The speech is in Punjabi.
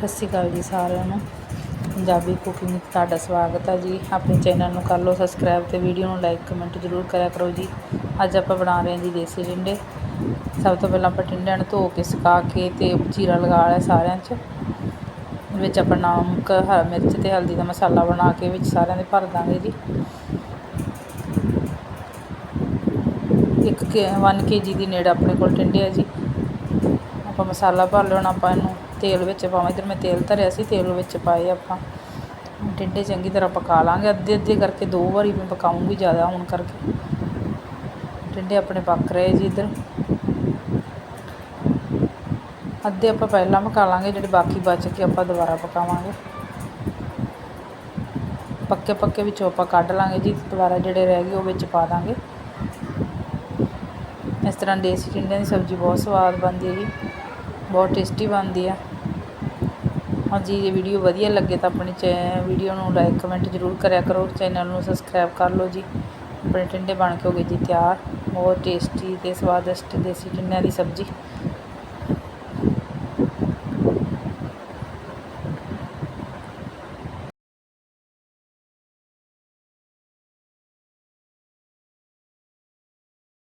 ਸਤਿ ਸ਼੍ਰੀ ਅਕਾਲ ਜੀ ਸਾਰਿਆਂ ਨੂੰ। ਪੰਜਾਬੀ ਕੁਕਿੰਗ ਵਿੱਚ ਤੁਹਾਡਾ ਸਵਾਗਤ ਹੈ ਜੀ। ਆਪਣੇ ਚੈਨਲ ਨੂੰ ਕਰ ਲਓ ਸਬਸਕ੍ਰਾਈਬ ਤੇ ਵੀਡੀਓ ਨੂੰ ਲਾਈਕ ਕਮੈਂਟ ਜ਼ਰੂਰ ਕਰਿਆ ਕਰੋ ਜੀ। ਅੱਜ ਆਪਾਂ ਬਣਾ ਰਹੇ ਹਾਂ ਜੀ ਦੇਸੀ ਟਿੰਡੇ। ਸਭ ਤੋਂ ਪਹਿਲਾਂ ਆਪਾਂ ਟਿੰਡਿਆਂ ਨੂੰ ਧੋ ਕੇ ਸੁਕਾ ਕੇ ਤੇ ਜੀਰਾ ਲਗਾ ਲਿਆ ਸਾਰਿਆਂ 'ਚ। ਵਿੱਚ ਆਪਾਂ ਨਮਕ, ਹਰਾ ਮਿਰਚ ਤੇ ਹਲਦੀ ਦਾ ਮਸਾਲਾ ਬਣਾ ਕੇ ਵਿੱਚ ਸਾਰਿਆਂ ਦੇ ਭਰ ਦਾਂਗੇ ਜੀ। ਇੱਕ ਕੇ 1 ਕੇਜੀ ਦੀ ਨੇੜੇ ਆਪਣੇ ਕੋਲ ਟਿੰਡੇ ਆ ਜੀ। ਆਪਾਂ ਮਸਾਲਾ ਭਰ ਲੈਣਾ ਆਪਾਂ ਇਹਨੂੰ। ਤੇਲ ਵਿੱਚ ਪਾਵਾਂ। ਇਧਰ ਮੈਂ ਤੇਲ ਧਰਿਆ ਸੀ, ਤੇਲ ਵਿੱਚ ਪਾਏ ਆਪਾਂ। ਟਿੰਡੇ ਚੰਗੀ ਤਰ੍ਹਾਂ ਪਕਾ ਲਾਂਗੇ। ਅੱਧੇ ਅੱਧੇ ਕਰਕੇ ਦੋ ਵਾਰੀ ਮੈਂ ਪਕਾਉਂਗੀ ਜ਼ਿਆਦਾ ਹੋਣ ਕਰਕੇ। ਟਿੰਡੇ ਆਪਣੇ ਪੱਕ ਰਹੇ ਜੀ ਇਧਰ। ਅੱਧੇ ਆਪਾਂ ਪਹਿਲਾਂ ਪਕਾ ਲਾਂਗੇ, ਜਿਹੜੇ ਬਾਕੀ ਬਚ ਕੇ ਆਪਾਂ ਦੁਬਾਰਾ ਪਕਾਵਾਂਗੇ। ਪੱਕੇ ਪੱਕੇ ਵਿੱਚੋਂ ਆਪਾਂ ਕੱਢ ਲਾਂਗੇ ਜੀ, ਦੁਬਾਰਾ ਜਿਹੜੇ ਰਹਿ ਗਏ ਉਹ ਵਿੱਚ ਪਾ ਦਾਂਗੇ। ਇਸ ਤਰ੍ਹਾਂ ਦੇਸੀ ਟਿੰਡਿਆਂ ਦੀ ਸਬਜ਼ੀ ਬਹੁਤ ਸਵਾਦ ਬਣਦੀ ਹੈ ਜੀ। ਬਹੁਤ ਟੇਸਟੀ ਬਣਦੀ ਆ। ਹਾਂਜੀ, ਜੇ ਵੀਡੀਓ ਵਧੀਆ ਲੱਗੇ ਤਾਂ ਆਪਣੀ ਚੈ ਵੀਡੀਓ ਨੂੰ ਲਾਈਕ ਕਮੈਂਟ ਜ਼ਰੂਰ ਕਰਿਆ ਕਰੋ ਚੈਨਲ ਨੂੰ ਸਬਸਕ੍ਰਾਈਬ ਕਰ ਲਓ ਜੀ। ਆਪਣੇ ਟਿੰਡੇ ਬਣ ਕੇ ਹੋ ਗਏ ਜੀ ਤਿਆਰ। ਬਹੁਤ ਟੇਸਟੀ ਤੇ ਸਵਾਦਿਸ਼ਟ ਦੇਸੀ ਟਿੰਡਿਆਂ ਦੀ ਸਬਜ਼ੀ।